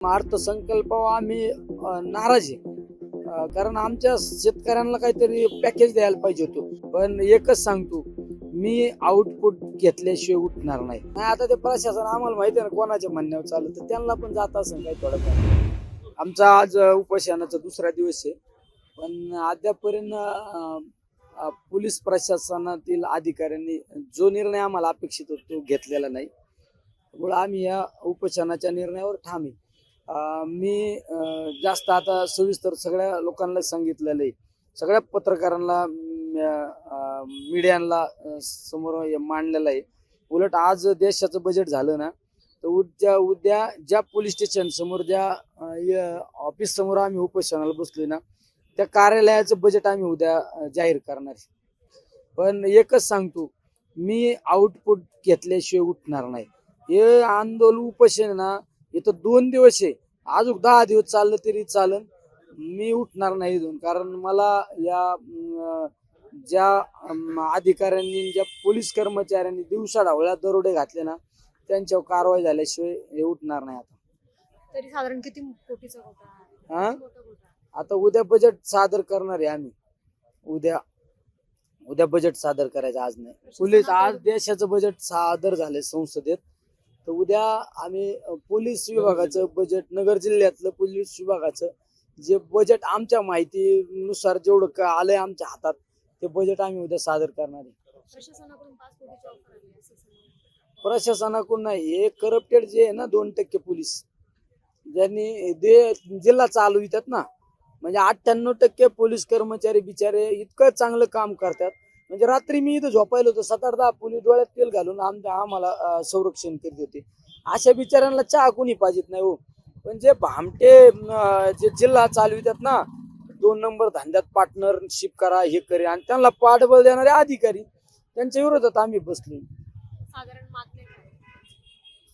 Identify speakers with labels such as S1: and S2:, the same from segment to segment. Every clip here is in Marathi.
S1: अर्थसंकल्प आम्ही नाराज आहे. कारण आमच्या शेतकऱ्यांना काहीतरी पॅकेज द्यायला पाहिजे होतो. पण एकच सांगतो मी आउटपुट घेतल्याशिवाय उठणार नाही. नाही आता ते प्रशासन आम्हाला माहिती आहे ना कोणाच्या म्हणण्यावर चालू तर त्यांना पण जात असेल काही थोडंफार आमचा आज उपोषणाचा दुसरा दिवस आहे. पण अद्यापर्यंत पोलीस प्रशासनातील अधिकाऱ्यांनी जो निर्णय आम्हाला अपेक्षित होतो तो घेतलेला नाही. त्यामुळे आम्ही या उपोषणाच्या निर्णयावर ठाम आहे. मी जास्त आता सविस्तर सगळ्या लोकांना सांगितलेलं आहे. सगळ्या पत्रकारांना मीडियांना समोर मांडलेलं आहे. उलट आज देशाचं बजेट झालं ना तर उद्या उद्या ज्या पोलीस स्टेशन समोर ज्या ऑफिस समोर आम्ही उपोषणाला बसलोय ना त्या कार्यालयाचं बजेट आम्ही उद्या जाहीर करणार पण एकच सांगतो मी आउटपुट घेतल्याशिवाय उठणार नाही. हे आंदोलन उपोषण ना इथं दोन दिवस आहे. अजून दहा दिवस चाललं तरी चालन. मी उठणार नाही इथून. कारण मला या ज्या अधिकाऱ्यांनी ज्या पोलीस कर्मचाऱ्यांनी दिवसा ढवळ्या दरोडे घातले ना त्यांच्यावर कारवाई झाल्याशिवाय हे उठणार नाही आता.
S2: तरी साधारण किती कोटीचा घोटाळा?
S1: हा? आता उद्या बजेट सादर करणार आहे आम्ही. उद्या उद्या बजेट सादर करायचं आज नाही. पोलीस आज देशाचं बजेट सादर झाले संसदेत. तर उद्या आम्ही पोलीस विभागाचं बजेट नगर जिल्ह्यातलं पोलीस विभागाचं जे बजेट आमच्या माहितीनुसार जेवढं का आलंय आमच्या हातात ते बजेट आम्ही उद्या सादर करणार आहे.
S2: प्रशासनाकडून
S1: नाही हे करप्टेड जे आहे ना दोन टक्के पोलीस ज्यांनी दे जिल्हा चालवितात ना म्हणजे अठ्ठ्याण्णव टक्के पोलीस कर्मचारी बिचारे इतकं चांगलं काम करतात म्हणजे रात्री मी इथं झोपायला होतो. सात आठ दहा पोलीस डोळ्यात तेल घालून आमच्या आम्हाला संरक्षण करीत होते. अशा बिचाऱ्यांना चहा कोणी पाहिजेत नाही हो. पण जे भामटे जे जिल्हा चालवितात ना दोन नंबर धंद्यात पार्टनरशिप करा हे करे आणि त्यांना पाठबळ देणारे अधिकारी त्यांच्या विरोधात आम्ही बसलो.
S2: साधारण मागण्या काय?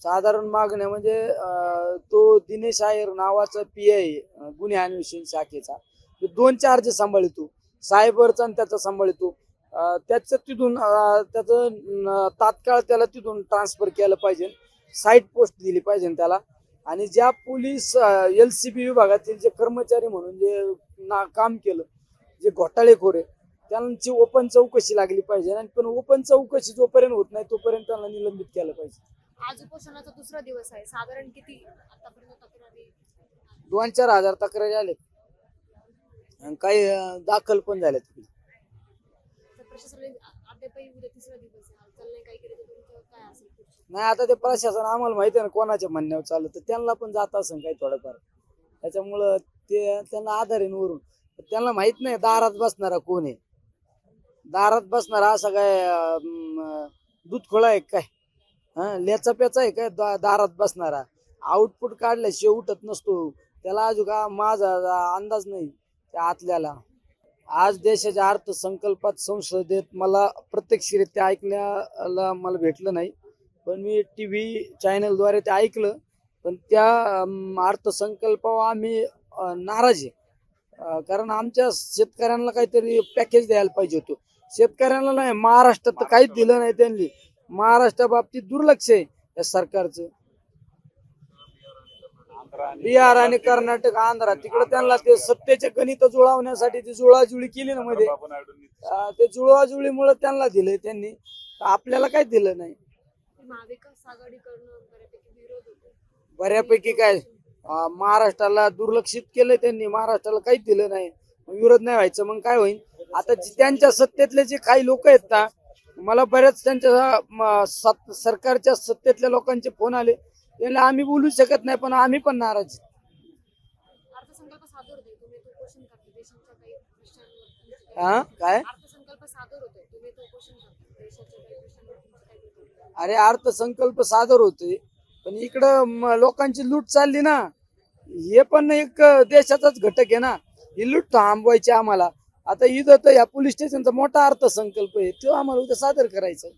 S1: साधारण मागण्या म्हणजे तो दिनेश आयर नावाचा पी आय गुन्हे अन्वेषण शाखेचा. तो दोन चार्ज सांभाळतो. सायबरचा आणि त्याचा सांभाळतो. त्याचं तिथून त्याचं तात्काळ त्याला तिथून ट्रान्सफर केलं पाहिजे. साईट पोस्ट दिली पाहिजे त्याला. आणि ज्या पोलीस एल सी बी विभागातील जे कर्मचारी म्हणून जे ना काम केलं जे घोटाळेखोर आहे त्यांची ओपन चौकशी लागली पाहिजे. आणि पण ओपन चौकशी जोपर्यंत होत नाही तोपर्यंत त्यांना निलंबित केलं पाहिजे.
S2: आज उपोषणाचा दुसरा दिवस आहे. साधारण किती
S1: दोन चार हजार तक्रारी आणि काही दाखल पण झाल्यात
S2: तर प्रशासनाने अद्यापही उद्या तिसरा दिवस आहे. हालचाल नाही काही तर तुमचं काय असेल पुढचं?
S1: नाही आता ते प्रशासन आम्हाला माहिती आहे ना कोणाच्या म्हणण्यावर चालू तर त्यांना पण जात असेल काही थोडंफार. त्याच्यामुळं ते त्यांना आधार आहे ना वरून. त्यांना माहीत नाही दारात बसणारा कोण आहे. दारात बसणारा असा काय अं, आहे काय? हा लेचा पेचा आहे काय दा- दारात बसणारा? आउटपुट काढल्याशिवाय उठत नसतो. त्याला अजून का माझा अंदाज नाही त्या आतल्याला. आज देशाच्या अर्थसंकल्पात संसदेत मला प्रत्यक्षरित्या ऐकण्याला मला भेटलं नाही. पण मी टी व्ही चॅनलद्वारे ते ऐकलं. पण त्या अर्थसंकल्पावर आम्ही नाराज आहे. कारण आमच्या शेतकऱ्यांना काहीतरी पॅकेज द्यायला पाहिजे होतं. शेतकऱ्यांना नाही महाराष्ट्रात तर काहीच दिलं नाही त्यांनी. महाराष्ट्रा बाबतीत दुर्लक्ष आहे या सरकारचं. बिहार आणि कर्नाटक आंध्रा तिकडे त्यांना ते सत्तेचे गणित जुळवण्यासाठी ती जुळाजुळी केली ना मध्ये. ते जुळवाजुळीमुळे त्यांना दिलंय त्यांनी. आपल्याला काही दिलं नाही.
S2: बऱ्यापैकी विरोध होतो
S1: बऱ्यापैकी काय? महाराष्ट्राला दुर्लक्षित केलं त्यांनी. महाराष्ट्राला काहीच दिलं नाही. विरोध नाही व्हायचं. मग काय होईल आता त्यांच्या सत्तेतले जे काही लोक आहेत ना मला बऱ्याच त्यांच्या सरकारच्या सत्तेतल्या लोकांचे फोन आले. त्यांना आम्ही बोलू शकत नाही पण आम्ही पण नाराज हा? काय? अरे अर्थसंकल्प सादर होतोय पण इकडं लोकांची लूट चालली ना हे पण एक देशाचाच घटक आहे ना. ही लूट थांबवायची आम्हाला. आता इथं तर या पोलीस स्टेशनचा मोठा अर्थसंकल्प आहे. तो आम्हाला उद्या सादर करायचा.